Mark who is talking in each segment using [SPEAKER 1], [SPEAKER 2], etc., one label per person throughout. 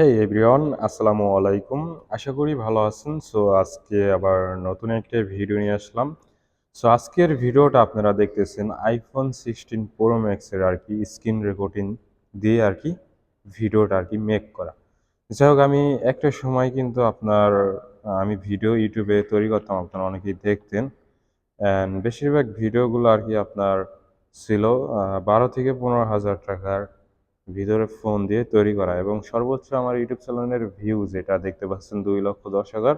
[SPEAKER 1] হেই everyone আসসালামু আলাইকুম আশা করি ভালো আছেন সো আজকে আবার নতুন একটা ভিডিও নিয়ে আসলাম। সো আজকের ভিডিওটা আপনারা দেখতেছেন আইফোন সিক্সটিন প্রো ম্যাক্সের আর কি স্ক্রিন রেকর্ডিং দিয়ে আর কি ভিডিওটা আর কি মেক করা। যাই হোক, আমি একটা সময় কিন্তু আপনার, আমি ভিডিও ইউটিউবে তৈরি করতাম, আপনারা অনেকেই দেখতেন। অ্যান্ড বেশিরভাগ ভিডিওগুলো আর কি আপনার ছিল বারো থেকে পনেরো হাজার টাকার ভিতরে ফোন দিয়ে তৈরি করা এবং সর্বোচ্চ আমার ইউটিউব চ্যানেলের ভিউ যেটা দেখতে পাচ্ছেন দুই লক্ষ দশ হাজার।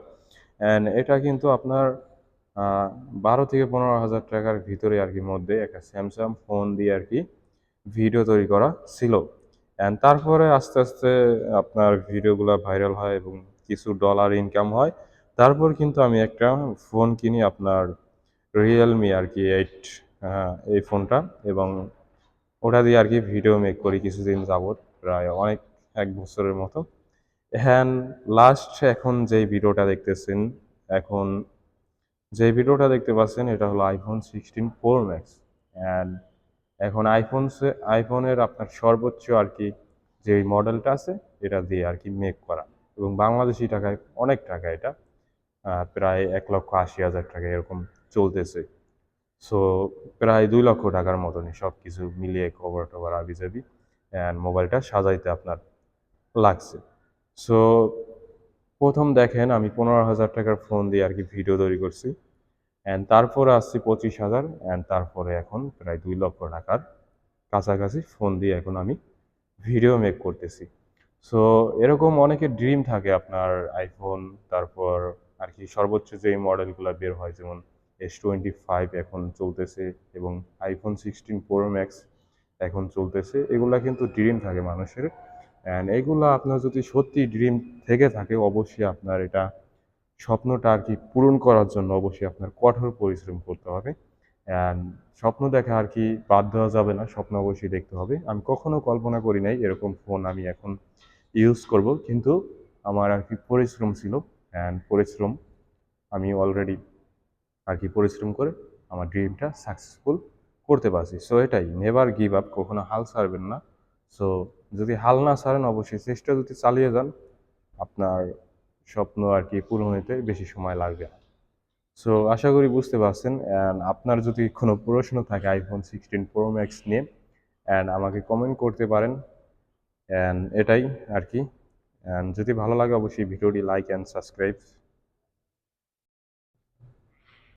[SPEAKER 1] অ্যান্ড এটা কিন্তু আপনার বারো থেকে পনেরো হাজার টাকার ভিতরে আর কি, মধ্যে একটা স্যামসাং ফোন দিয়ে আর কি ভিডিও তৈরি করা ছিল। অ্যান্ড তারপরে আস্তে আস্তে আপনার ভিডিওগুলো ভাইরাল হয় এবং কিছু ডলার ইনকাম হয়। তারপর কিন্তু আমি একটা ফোন কিনি আপনার রিয়েলমি আর কি এইট এই ফোনটা এবং ওটা দিয়ে আর কি ভিডিও মেক করি কিছুদিন যাবৎ, প্রায় অনেক, এক বছরের মতো। হ্যান লাস্ট এখন যেই ভিডিওটা দেখতেছেন, এখন যে ভিডিওটা দেখতে পাচ্ছেন, এটা হলো iPhone sixteen pro max and এখন আইফোন আইফোনের আপনার সর্বোচ্চ আর কি যে মডেলটা আছে, এটা দিয়ে আর কি মেক করা। এবং বাংলাদেশি টাকায়, অনেক টাকা এটা। প্রায় এক লক্ষ আশি হাজার টাকা এরকম চলতেছে। সো প্রায় দুই লক্ষ টাকার মতনই সব কিছু মিলিয়ে কভার টভার আবি যাবি অ্যান্ড মোবাইলটা সাজাইতে আপনার লাগছে। সো প্রথম দেখেন আমি পনেরো হাজার টাকার ফোন দিয়ে আর কি ভিডিও তৈরি করছি। অ্যান্ড তারপরে আসছি পঁচিশ হাজার অ্যান্ড তারপরে এখন প্রায় দুই লক্ষ টাকার কাছাকাছি ফোন দিয়ে এখন আমি ভিডিও মেক করতেছি। সো এরকম অনেকের ড্রিম থাকে আপনার আইফোন তারপর আর কি সর্বোচ্চ যে মডেলগুলো বের হয়, যেমন এস টোয়েন্টি ফাইভ এখন চলতেছে এবং আইফোন সিক্সটিন প্রো ম্যাক্স এখন চলতেছে। এগুলা কিন্তু ড্রিম থাকে মানুষের। অ্যান্ড এগুলো আপনার যদি সত্যি ড্রিম থেকে থাকে, অবশ্যই আপনার এটা স্বপ্নটা আর কি পূরণ করার জন্য অবশ্যই আপনার কঠোর পরিশ্রম করতে হবে। অ্যান্ড স্বপ্ন দেখা আর কি বাদ দেওয়া যাবে না, স্বপ্ন অবশ্যই দেখতে হবে। আমি কখনো কল্পনা করি নাই এরকম ফোন আমি এখন ইউজ করব, কিন্তু আমার আর কি পরিশ্রম ছিল। অ্যান্ড পরিশ্রম আমি অলরেডি আর কি পরিশ্রম করে আমার ড্রিমটা সাকসেসফুল করতে পারছি। সো এটাই। নেভার গিভ আপ কখনো হাল ছাড়বেন না। সো যদি হাল না ছাড়েন, অবশ্যই চেষ্টা যদি চালিয়ে যান, আপনার স্বপ্ন আর কি পূরণ হতে বেশি সময় লাগবে না। সো আশা করি বুঝতে পারছেন। অ্যান্ড আপনার যদি কোনো প্রশ্ন থাকে আইফোন সিক্সটিন প্রো ম্যাক্স নিয়ে অ্যান্ড আমাকে কমেন্ট করতে পারেন। অ্যান্ড এটাই আর কি অ্যান্ড যদি ভালো লাগে, অবশ্যই ভিডিওটি লাইক অ্যান্ড সাবস্ক্রাইব